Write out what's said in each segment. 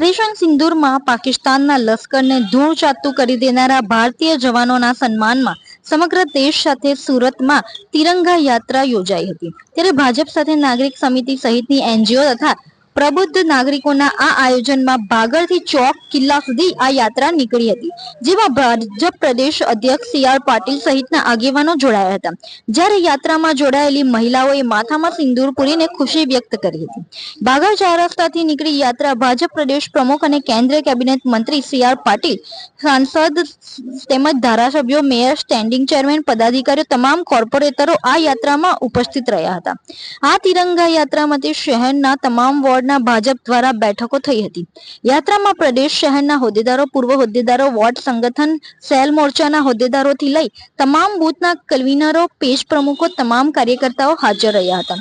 Operation સિંદૂરમાં પાકિસ્તાનના લશ્કરને ધૂળ ચાતું કરી દેનારા ભારતીય જવાનોના સન્માનમાં સમગ્ર દેશ સાથે સુરતમાં તિરંગા યાત્રા યોજાઈ હતી. ત્યારે ભાજપ સાથે નાગરિક સમિતિ સહિતની એનજીઓ તથા પ્રબુદ્ધ નાગરિકોના આ આયોજનમાં ભાગળથી ચોક કિલ્લા સુધી આ યાત્રા નીકળી હતી, જેમાં ભાજપ પ્રદેશ અધ્યક્ષ સી આર પાટીલ સહિતના આગેવાનો જોડાયા હતા. જ્યારે યાત્રામાં જોડાયેલી મહિલાઓએ માથામાં સિંદૂર પૂરીને ખુશી વ્યક્ત કરી હતી. બાગળ ચાર રસ્તાથી નીકળી યાત્રા ભાજપ પ્રદેશ પ્રમુખ અને કેન્દ્રીય કેબિનેટ મંત્રી સી આર પાટીલ, સાંસદ તેમજ ધારાસભ્યો, મેયર, સ્ટેન્ડિંગ ચેરમેન, પદાધિકારીઓ તમામ કોર્પોરેટરો આ યાત્રામાં ઉપસ્થિત રહ્યા હતા. આ તિરંગા યાત્રામાંથી શહેરના તમામ વોર્ડના ભાજપ દ્વારા બેઠકો થઈ હતી. યાત્રામાં પ્રદેશ શહેરના હોદ્દેદારો, પૂર્વ હોદ્દેદારો, વોર્ડ સંગઠન, સેલ મોરચાના હોદ્દેદારોથી લઈ તમામ બૂથના કન્વીનરો, પેજ પ્રમુખો, તમામ કાર્યકર્તાઓ હાજર રહ્યા હતા.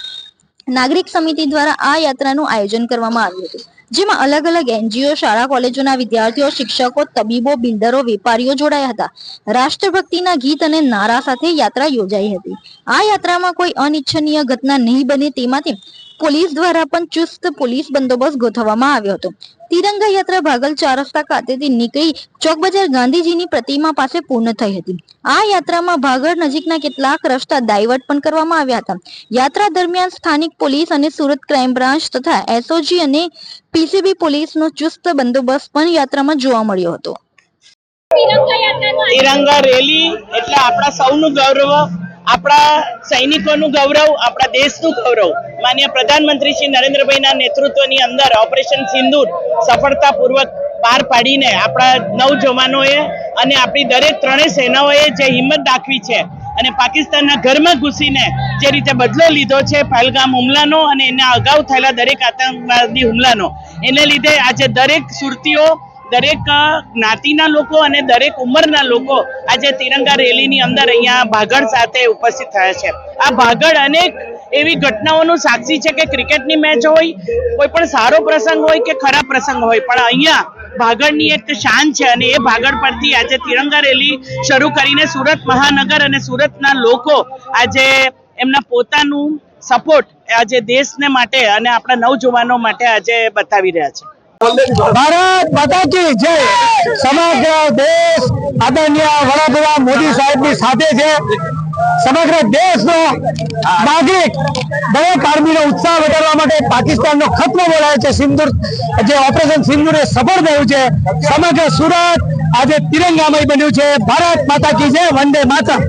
નાગરિક સમિતિ દ્વારા આ યાત્રાનું આયોજન કરવામાં આવ્યું હતું. જેમાં અલગ અલગ એનજીઓ, શાળા કોલેજોના વિદ્યાર્થીઓ, શિક્ષકો, તબીબો, બિલ્ડરો, વેપારીઓ જોડાયા હતા. રાષ્ટ્રભક્તિના ગીત અને નારા સાથે યાત્રા યોજાઈ હતી. આ યાત્રામાં કોઈ અનિચ્છનીય ઘટના નહીં બને તે માટે પોલીસ દ્વારા પણ ચુસ્ત પોલીસ બંદોબસ્ત ગોઠવવામાં આવ્યો હતો. તિરંગા યાત્રા ભાગલ ચાર રસ્તા ખાતેથી નીકળી ચોક બજાર ગાંધીજીની પ્રતિમા પાસે પૂર્ણ થઈ હતી. આ યાત્રામાં ભાગળ નજીકના કેટલાક રસ્તા ડાયવર્ટ પણ કરવામાં આવ્યા હતા. યાત્રા દરમિયાન સ્થાનિક પોલીસ અને સુરત ક્રાઇમ બ્રાન્ચ તથા એસઓજી અને પીસીબી પોલીસનો ચુસ્ત બંદોબસ્ત પણ યાત્રામાં જોવા મળ્યો હતો. તિરંગા રેલી એટલે આપણા સૌનું ગૌરવ આપણા સૈનિકોનું ગૌરવ, આપણા દેશનું ગૌરવ, માન્ય પ્રધાનમંત્રી શ્રી નરેન્દ્રભાઈના નેતૃત્વની અંદર ઓપરેશન સિંદૂર સફળતાપૂર્વક પાર પાડીને આપણા નવ અને આપણી દરેક ત્રણેય સેનાઓએ જે હિંમત દાખવી છે અને પાકિસ્તાનના ઘરમાં ઘૂસીને જે રીતે બદલો લીધો છે પહેલગામ હુમલાનો અને એના અગાઉ થયેલા દરેક આતંકવાદી હુમલાનો, એને લીધે આજે દરેક સુરતીઓ દરેક જ્ઞાતિના લોકો અને દરેક ઉંમરના લોકો આજે તિરંગા રેલીની અંદર અહીંયા ભાગળ સાથે ઉપસ્થિત થયા છે. આ ભાગળ અનેક એવી ઘટનાઓનું સાક્ષી છે કે ક્રિકેટની મેચ હોય, કોઈ પણ સારો પ્રસંગ હોય કે ખરાબ પ્રસંગ હોય, પણ અહીંયા ભાગળની એક શાન છે અને એ ભાગળ પરથી આજે તિરંગા રેલી શરૂ કરીને સુરત મહાનગર અને સુરતના લોકો આજે એમના પોતાનું સપોર્ટ આજે દેશને માટે અને આપણા નવજુવાનો માટે આજે બતાવી રહ્યા છે. ભારત માતા કી જય. સમગ્ર દેશ આદરણીય વડાપ્રધાન મોદી સાહેબની સાથે છે. સમગ્ર દેશનો નાગરિક દરેક આર્મીનો ઉત્સાહ વધારવા માટે પાકિસ્તાનનો ખતરો બોલાયો છે. સિંદૂર જે ઓપરેશન સિંદૂર એ સફળ થયું છે. સમગ્ર સુરત આજે તિરંગામય બન્યું છે. ભારત માતા કી જય. વંદે માતરમ.